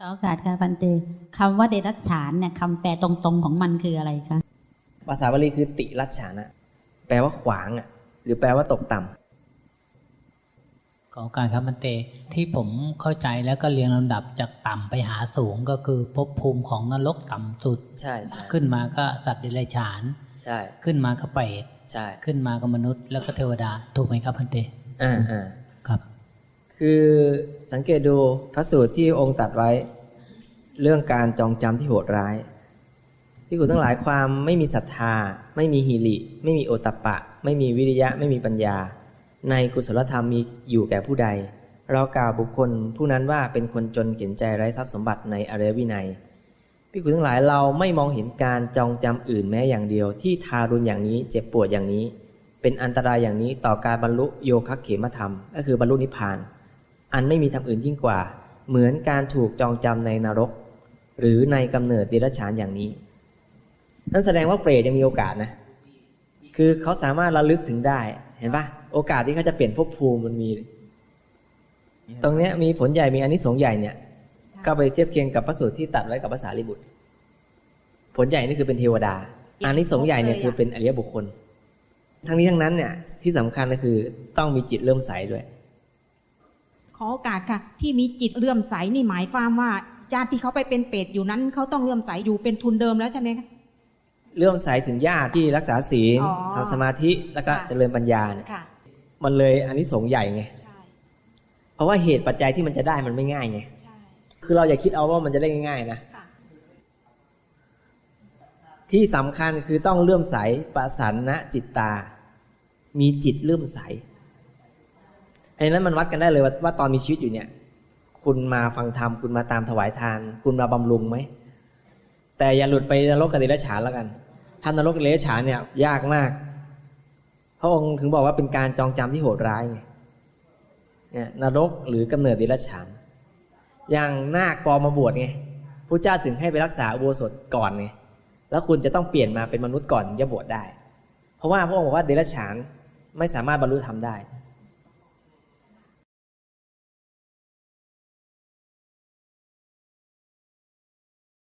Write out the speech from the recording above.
ขอโอกาสค่ะพันเตคำว่าเดรัจฉานเนี่ยคำแปลตรงๆของมันคืออะไรคะภาษาบาลีคือติรัชฉานะแปลว่าขวางอะ หรือแปลว่าตกต่ำขอโอกาสครับมันเตที่ผมเข้าใจแล้วก็เรียงลำดับจากต่ำไปหาสูงก็คือภพภูมิของนรกต่ำสุดใช่ใช่ ขึ้นมาก็สัตว์เดรัจฉาน ใช่ ขึ้นมาก็เปรตใช่ ขึ้นมาก็มนุษย์ แล้วก็เทวดา ถูกไหมครับพันเตอ่าอ่าครับ คือ สังเกตดูพระสูตรที่องค์ตัดไว้ เรื่องการจองจำที่โหดร้ายที่คุณทั้งหลายความไม่มีศรัทธา ไม่มีหิริไม่มีโอตปะ ไม่มีวิริยะไม่มีปัญญา ในกุศลธรรมมีอยู่แก่ผู้ใด เรากล่าวบุคคลผู้นั้นว่าเป็นคนจนเข็นใจไร้ทรัพย์สมบัติในอริยวินัยพี่คุทั้งหลายเราไม่มองเห็นการจองจำอื่นแม้อย่างเดียว ที่ทารุณอย่างนี้เจ็บปวดอย่างนี้ เป็นอันตรายอย่างนี้ต่อการบรรลุโยคะเขมธรรม ก็คือบรรลุนิพพาน อันไม่มีธรรมอื่นยิ่งกว่า เหมือนการถูกจองจำในนรก หรือในกำเนิดเดรัจฉานอย่างนี้นั่นแสดงว่าเปรตยังมีโอกาสนะ คือเขาสามารถระลึกถึงได้ เห็นปะโอกาสที่เขาจะเปลี่ยนภพภูมิมันมี ตรงเนี้ยมีผลใหญ่มีอานิสงส์ใหญ่เนี่ย ก็ไปเทียบเคียงกับพระสูตรที่ตัดไว้กับภาษาลิบุตร ผลใหญ่นี่คือเป็นเทวดาอานิสงส์ใหญ่เนี่ยคือเป็นอริยบุคคล ทั้งนี้ทั้งนั้นเนี่ยที่สำคัญก็คือต้องมีจิตเริ่มใสด้วย ขอโอกาสค่ะ ที่มีจิตเลื่อมใสนี่หมายความว่าญาติที่เขาไปเป็นเปรตอยู่นั้นเขาต้องเลื่อมใสอยู่เป็นทุนเดิมแล้วใช่ไหมคะเลื่อมใสถึงญาติที่รักษาศีลอ๋อทำสมาธิแล้วก็ค่ะเจริญปัญญาเนี่ยค่ะมันเลยอานิสงส์ใหญ่ไงใช่เพราะว่าเหตุปัจจัยที่มันจะได้มันไม่ง่ายไงใช่คือเราอย่าคิดเอาว่ามันจะได้ง่ายๆนะค่ะที่สำคัญคือต้องเลื่อมใสประสันนะจิตตา มีจิตเลื่อมใส ไอ้นั้นมันวัดกันได้เลยว่าว่าตอนมีชีวิตอยู่เนี่ย คุณมาฟังธรรมคุณมาตามถวายทาน คุณมาบำรุงไหมแต่อย่าหลุดไปนรกกับเดรัจฉานแล้วกันท่านนรกกับเดรัจฉานเนี่ยยากมากพระองค์ถึงบอกว่าเป็นการจองจำที่โหดร้ายไงเนี่ยนรกหรือกำเนิดเดรัจฉาน อย่างนาคปอมมาบวชไงพระเจ้าถึงให้ไปรักษาอุโบสถก่อนไงแล้วคุณจะต้องเปลี่ยนมาเป็นมนุษย์ก่อนถึงจะบวชได้ เพราะว่าพระองค์บอกว่าเดรัจฉานไม่สามารถบรรลุธรรมได้